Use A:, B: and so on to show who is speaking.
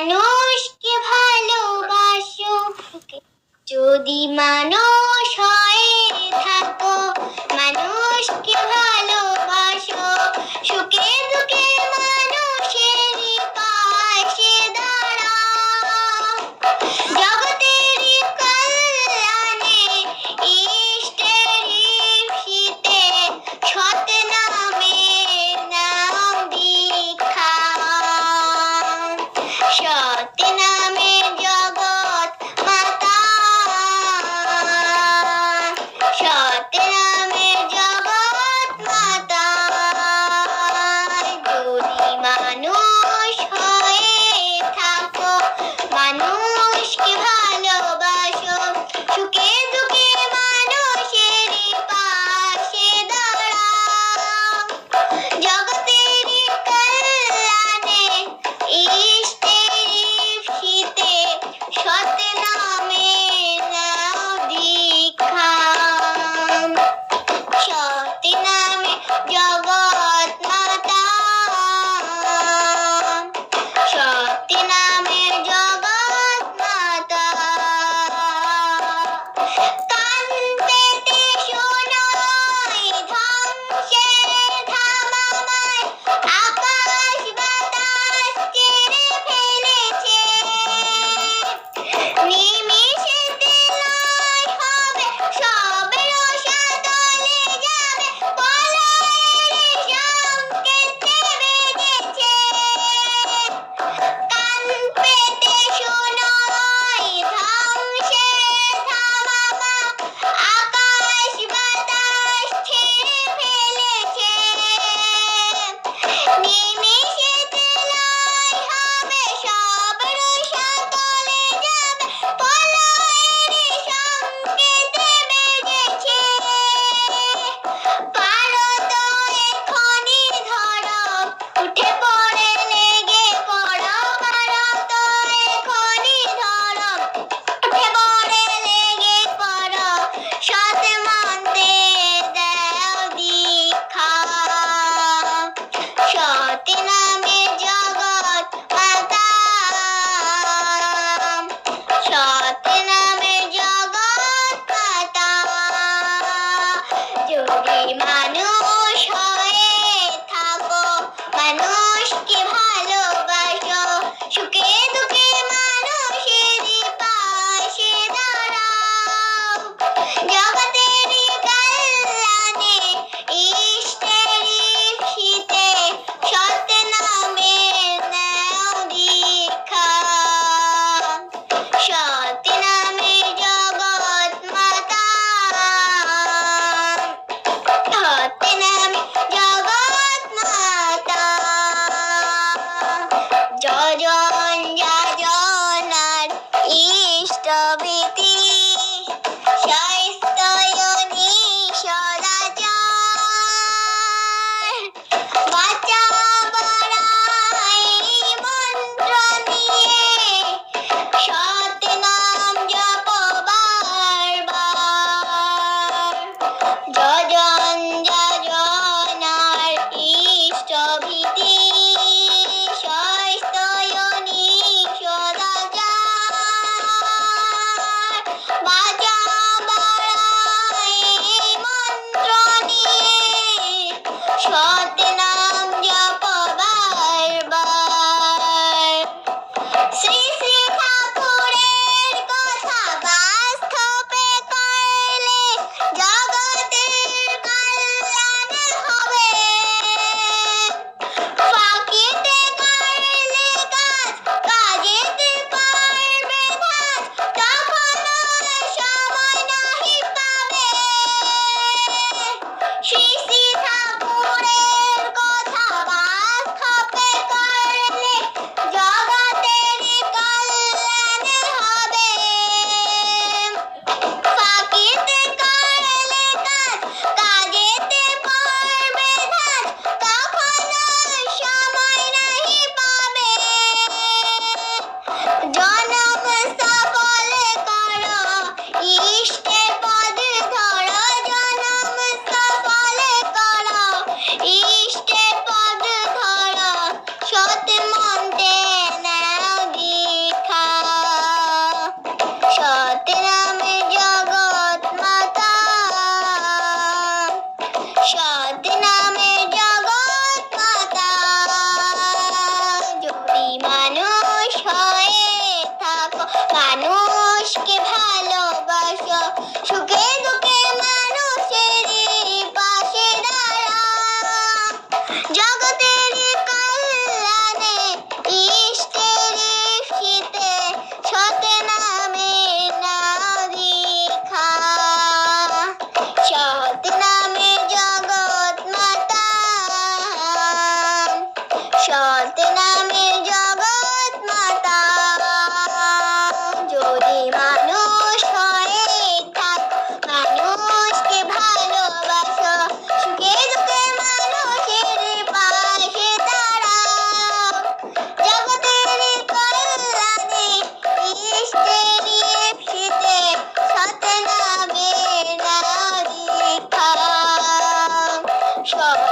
A: মানুষকে ভালোবাসো। যদি মানুষ হয়ে মানুষ হয়ে থাকো? মানুষকে ভালোবাসো? সুখে দুঃখে মানুষের পাশে দাঁড়াও।